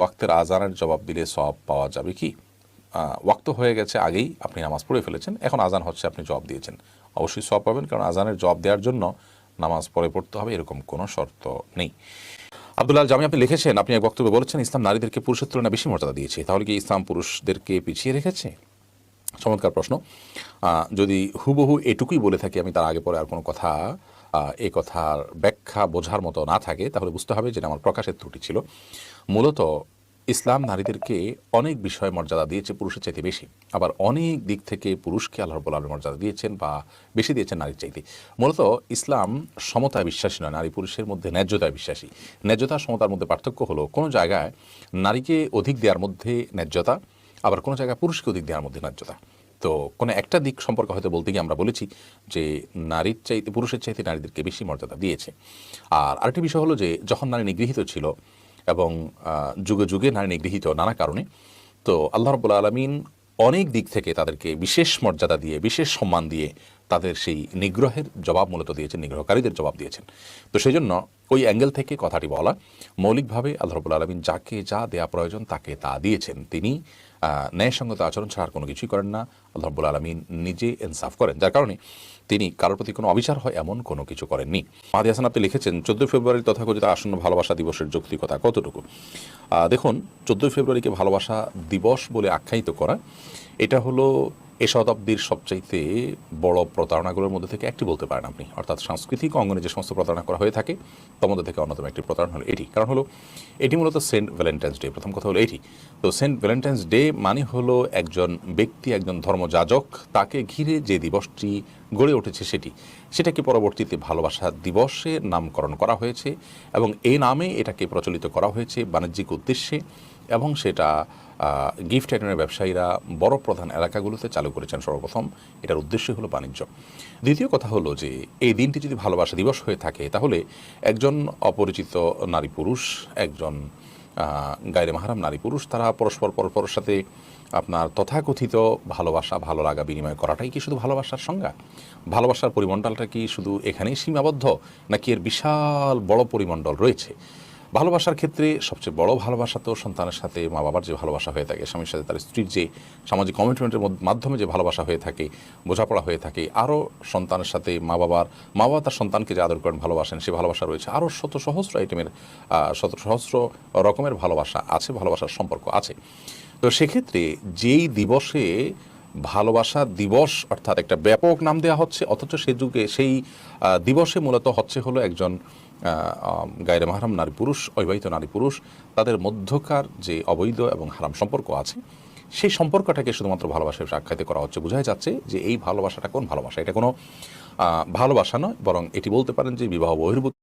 ওয়াক্তের আজানের জবাব দিলে সব পাওয়া যাবে কি? ওয়াক্ত হয়ে গেছে আগেই আপনি নামাজ পড়ে ফেলেছেন, এখন আজান হচ্ছে আপনি জবাব দিয়েছেন। অবশ্যই সব পাবেন, কারণ আজানের জবাব দেওয়ার জন্য নামাজ পড়ে পড়তে হবে, এরকম কোনো শর্ত নেই। আব্দুল্লাহ জামি আপনি লিখেছেন, আপনি এক বক্তব্যে বলেছেন, ইসলাম নারীদেরকে পুরুষের তুলনায় বেশি মর্যাদা দিয়েছে। তাহলে কি ইসলাম পুরুষদেরকে পিছিয়ে রেখেছে? চমৎকার প্রশ্ন। যদি হুবহু এটুকুই বলে থাকি, আমি তার আগে পরে আর কোনো কথা এই কথার ব্যাখ্যা বোঝার মতো না থাকে, তাহলে বুঝতে হবে যেটা আমার প্রকাশের ত্রুটি ছিল। মূলত ইসলাম নারীদেরকে অনেক বিষয়ে মর্যাদা দিয়েছে, পুরুষের চাইতে বেশি। আবার অনেক দিক থেকে পুরুষকে আল্লাহর বলার মর্যাদা দিয়েছেন বা বেশি দিয়েছেন নারীর চাইতে। মূলত ইসলাম সমতায় বিশ্বাসী নয়, নারী পুরুষের মধ্যে ন্যায্যতায় বিশ্বাসী। ন্যায্যতা, সমতার মধ্যে পার্থক্য হলো কোনো জায়গায় নারীকে অধিক দেওয়ার মধ্যে ন্যায্যতা, আবার কোনো জায়গায় পুরুষকে অধিক দেওয়ার মধ্যে ন্যায্যতা। তো কোনো একটা দিক সম্পর্কে হয়তো বলতে গিয়ে আমরা বলেছি যে নারীর চাইতে, পুরুষের চাইতে নারীদেরকে বেশি মর্যাদা দিয়েছে। আর আরেকটি বিষয় হলো যে যখন নারী নিগৃহীত ছিল এবং যুগে যুগে নারী নিগৃহীত নানা কারণে, তো আল্লাহ রব্বুল আলমিন অনেক দিক থেকে তাদেরকে বিশেষ মর্যাদা দিয়ে, বিশেষ সম্মান দিয়ে তাদের সেই নিগ্রহের জবাব মূলত দিয়েছেন, নিগ্রহকারীদের জবাব দিয়েছেন। তো সেই জন্য ওই অ্যাঙ্গেল থেকে কথাটি বলা, মৌলিকভাবে আল্লাহ রবুল আলমিন যাকে যা দেয়া প্রয়োজন তাকে তা দিয়েছেন। তিনি ন্যায়সঙ্গত আচরণ ছাড়া কোনো কিছুই করেন না আল্লাহ রবুল আলমিন নিজে ইনসাফ করেন। যার কারণে তিনি কারোর প্রতি কোনো অবিচার হয় এমন কোনো কিছু করেননি। মাহাদি হাসান আপনি লিখেছেন, চোদ্দোই ফেব্রুয়ারি তথাকথিত আসন্ন ভালোবাসা দিবসের যৌক্তিকতা কতটুকু? দেখুন, চোদ্দোই ফেব্রুয়ারিকে ভালোবাসা দিবস বলে আখ্যায়িত করা, এটা হলো এ শতাব্দীর সবচাইতে বড় প্রতারণাগুলোর মধ্যে থেকে একটি বলতে পারেন আপনি। অর্থাৎ সাংস্কৃতিক অঙ্গনে যে সমস্ত প্রতারণা করা হয়ে থাকে, তার মধ্যে থেকে অন্যতম একটি প্রতারণা হলো এটি। কারণ হলো, এটি মূলত সেন্ট ভ্যালেন্টাইন্স ডে। প্রথম কথা হলো এটি। তো সেন্ট ভ্যালেন্টাইন্স ডে মানে হলো একজন ব্যক্তি, একজন ধর্মযাজক, তাকে ঘিরে যে দিবসটি গড়ে উঠেছে সেটি, সেটাকে পরবর্তীতে ভালোবাসা দিবসে নামকরণ করা হয়েছে এবং এই নামে এটাকে প্রচলিত করা হয়েছে বাণিজ্যিক উদ্দেশ্যে এবং সেটা গিফট আইটেমের ব্যবসায়ীরা বড় প্রধান এলাকাগুলোতে চালু করেছেন সর্বপ্রথম। এটার উদ্দেশ্য হলো বাণিজ্য। দ্বিতীয় কথা হলো যে, এই দিনটি যদি ভালোবাসা দিবস হয়ে থাকে, তাহলে একজন অপরিচিত নারী পুরুষ, একজন গায়রে মাহারাম নারী পুরুষ, তারা পরস্পর পরস্পরের সাথে আপনার তথাকথিত ভালোবাসা, ভালো লাগা বিনিময় করাটাই কি শুধু ভালোবাসার সংজ্ঞা? ভালোবাসার পরিমণ্ডলটা কি শুধু এখানেই সীমাবদ্ধ, নাকি এর বিশাল বড় পরিমণ্ডল রয়েছে? ভালোবাসার ক্ষেত্রে সবচেয়ে বড় ভালোবাসা তো সন্তানের সাথে মা বাবার যে ভালোবাসা হয়ে থাকে, স্বামীর সাথে তার স্ত্রীর যে সামাজিক কমিটমেন্টের মাধ্যমে যে ভালোবাসা হয়ে থাকে, বোঝাপড়া হয়ে থাকে, আরও সন্তানের সাথে মা বাবার মা বাবা তার সন্তানকে যে আদর করেন, ভালোবাসেন, সে ভালোবাসা রয়েছে। আরও শত সহস্র আইটেমের শত সহস্র রকমের ভালোবাসা আছে, ভালোবাসার সম্পর্ক আছে। তো সেক্ষেত্রে যেই দিবসে ভালোবাসা দিবস অর্থাৎ একটা ব্যাপক নাম দেওয়া হচ্ছে অথচ সে যুগে সেই দিবসে মূলত হচ্ছে হলো একজন আম, মাহারাম নারী পুরুষ অবিবাহিত নারী পুরুষ তাদের মধ্যকার যে অবৈধ এবং হারাম সম্পর্ক আছে সেই সম্পর্কটাকে শুধুমাত্র ভালোবাসা হিসেবে আখ্যায়িত করা হচ্ছে। বোঝাই যাচ্ছে যে এই ভালোবাসাটা কোন ভালোবাসা? এটা কোনো ভালোবাসা নয় বরং এটি বলতে পারেন যে বিবাহ বহির্ভূত